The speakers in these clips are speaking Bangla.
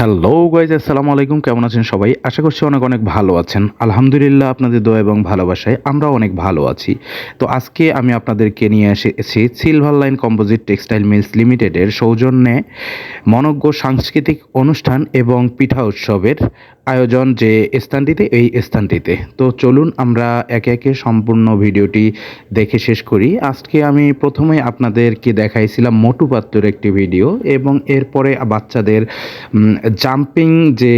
হ্যালো গাইজ, আসসালামু আলাইকুম। কেমন আছেন সবাই? আশা করছি অনেক অনেক ভালো আছেন। আলহামদুলিল্লাহ আপনাদের দোয়া এবং ভালোবাসায় আমরা অনেক ভালো আছি। তো আজকে আমি আপনাদেরকে নিয়ে এসেছি Silver Line Composite Textile Mills লিমিটেডের সৌজন্যে মনজ্ঞ সাংস্কৃতিক অনুষ্ঠান এবং পিঠা উৎসবের আয়োজন যে স্থানটিতে, এই স্থানটিতে। তো চলুন আমরা একে একে সম্পূর্ণ ভিডিওটি দেখে শেষ করি। আজকে আমি প্রথমে আপনাদেরকে দেখাইছিলাম মোটু পাত্রের একটি ভিডিও এবং এরপরে বাচ্চাদের জাম্পিং যে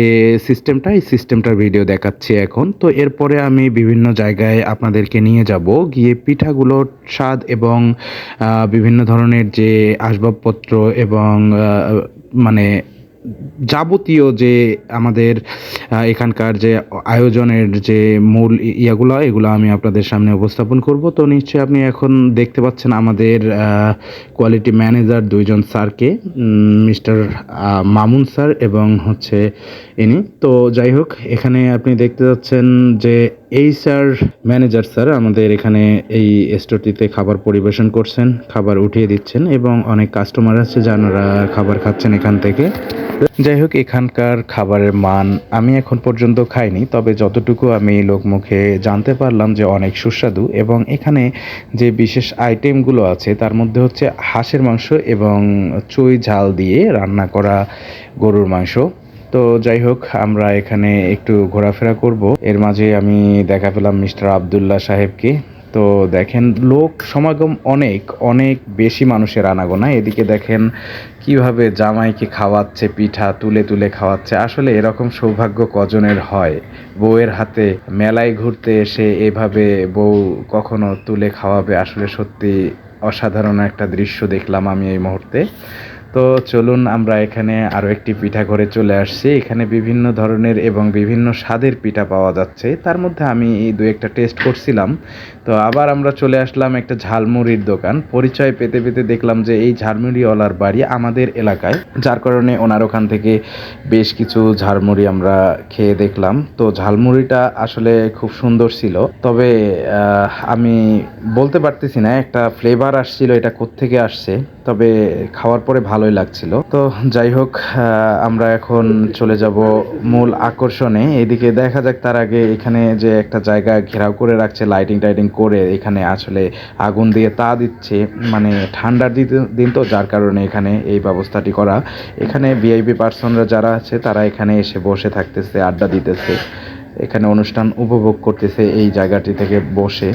সিস্টেমটা এই সিস্টেমটার ভিডিও দেখাচ্ছি এখন। তো এরপরে আমি বিভিন্ন জায়গায় আপনাদেরকে নিয়ে যাব। গিয়ে পিঠাগুলোর স্বাদ এবং বিভিন্ন ধরনের যে আসবাবপত্র এবং মানে যাবতীয় যে আমাদের এখানকার যে আয়োজনের যে মূল ইয়াগুলো, এগুলো আমি আপনাদের সামনে উপস্থাপন করব। তো নিশ্চয়ই আপনি এখন দেখতে পাচ্ছেন আমাদের কোয়ালিটি ম্যানেজার দুইজন স্যারকে মিস্টার মামুন স্যার এবং হচ্ছে ইনি। তো যাই হোক, এখানে আপনি দেখতে পাচ্ছেন যে এই স্যার, ম্যানেজার স্যার আমাদের এখানে এই স্টোরটিতে খাবার পরিবেশন করছেন, খাবার উঠিয়ে দিচ্ছেন এবং অনেক কাস্টমার আছে যারা খাবার খাচ্ছেন এখান থেকে। যাই হোক, এখানকার খাবারের মান আমি এখন পর্যন্ত খাইনি, তবে যতটুকু আমি লোকমুখে জানতে পারলাম যে অনেক সুস্বাদু এবং এখানে যে বিশেষ আইটেমগুলো আছে, তার মধ্যে হচ্ছে হাঁসের মাংস এবং চুই ঝাল দিয়ে রান্না করা গরুর মাংস। তো যাই হোক, আমরা এখানে একটু ঘোরাফেরা করব। এর মাঝে আমি দেখা পেলাম মিস্টার আবদুল্লাহ সাহেবকে। তো দেখেন, লোক সমাগম অনেক অনেক বেশি মানুষের আনাগোনা। এদিকে দেখেন কীভাবে জামাইকে খাওয়াচ্ছে, পিঠা তুলে তুলে খাওয়াচ্ছে। আসলে এরকম সৌভাগ্য কজনের হয়? বউয়ের হাতে মেলায় ঘুরতে এসে এভাবে বউ কখনো তুলে খাওয়াবে? আসলে সত্যি অসাধারণ একটা দৃশ্য দেখলাম আমি এই মুহূর্তে। তো চলুন আমরা এখানে আরও একটি পিঠা ঘরে চলে আসছি। এখানে বিভিন্ন ধরনের এবং বিভিন্ন স্বাদের পিঠা পাওয়া যাচ্ছে। তার মধ্যে আমি দু একটা টেস্ট করছিলাম। তো আবার আমরা চলে আসলাম একটা ঝালমুড়ির দোকান। পরিচয় পেতে পেতে দেখলাম যে এই ঝালমুড়িওয়ালার বাড়ি আমাদের এলাকায়। যার কারণে ওনার ওখান থেকে বেশ কিছু ঝালমুড়ি আমরা খেয়ে দেখলাম। তো ঝালমুড়িটা আসলে খুব সুন্দর ছিল। তবে আমি বলতে পারতেছি না, একটা ফ্লেভার আসছিল, এটা কোত্থেকে আসছে। তবে খাওয়ার পরে ভালোই লাগছিল। তো যাই হোক আমরা এখন চলে যাব মূল আকর্ষণে। এদিকে দেখা যাক তার আগে এখানে যে একটা জায়গা ঘেরাও করে রাখছে লাইটিং টাইটিং করে এখানে আসলে আগুন দিয়ে তা দিচ্ছে মানে ঠান্ডার দিন তো যার কারণে এখানে এই ব্যবস্থাটি করা। এখানে ভিআইপি পার্সনরা যারা আছে, তারা এখানে এসে বসে থাকতেছে, আড্ডা দিতেছে। এখানে অনুষ্ঠান উপভোগ করতেছে এই জায়গাটি থেকে বসে।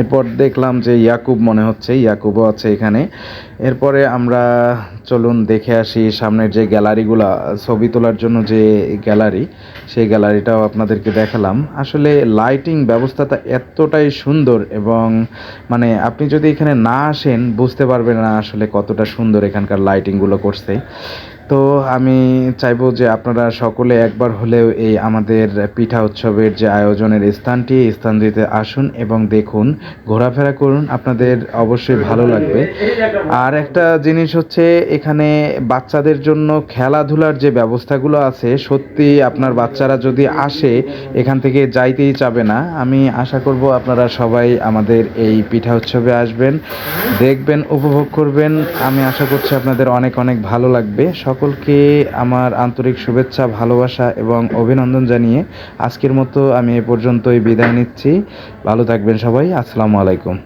এরপর দেখলাম যে ইয়াকুব মনে হচ্ছে, ইয়াকুবও আছে এখানে। এরপরে আমরা চলুন দেখে আসি সামনের যে গ্যালারিগুলা, ছবি তোলার জন্য যে গ্যালারি, সেই গ্যালারিটাও আপনাদেরকে দেখালাম। আসলে লাইটিং ব্যবস্থাটা এতটাই সুন্দর এবং মানে আপনি যদি এখানে না আসেন, বুঝতে পারবেন না আসলে কতটা সুন্দর এখানকার লাইটিংগুলো করছে। তো আমি চাইব যে আপনারা সকলে একবার হলেও এই আমাদের পিঠা উৎসবের যে আয়োজনের স্থানটি স্থানটিতে আসুন এবং দেখুন, ঘোরাফেরা করুন। আপনাদের অবশ্যই ভালো লাগবে। আর একটা জিনিস হচ্ছে, এখানে বাচ্চাদের জন্য খেলাধুলার যে ব্যবস্থাগুলো আছে, সত্যি আপনার বাচ্চারা যদি আসে, এখান থেকে যাইতেই চাবে না। আমি আশা করব আপনারা সবাই আমাদের এই পিঠা উৎসবে আসবেন, দেখবেন, উপভোগ করবেন। আমি আশা করছি আপনাদের অনেক অনেক ভালো লাগবে। সকলকে আমার আন্তরিক শুভেচ্ছা, ভালোবাসা এবং অভিনন্দন জানিয়ে আজকের মতো আমি এ পর্যন্তই বিদায় নিচ্ছি। ভালো থাকবেন সবাই। আসসালামু আলাইকুম।